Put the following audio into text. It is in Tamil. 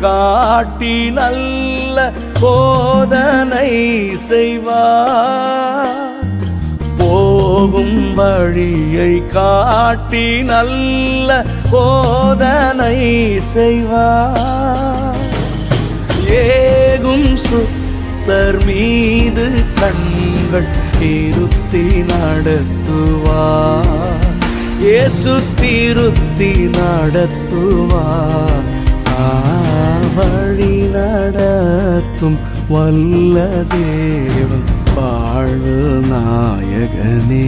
காட்டி நல்ல போதனை செய்வார். போகும் வழியை காட்டி நல்ல போதனை செய்வார். ஏகும் சுத்தர் மீது கண்கள் இருத்தி நடத்துவார். ஏசு திருத்தி நடத்துவார். വാഴ്ത്തും വല്ല ദേവൻ പാഴ് നായകനേ.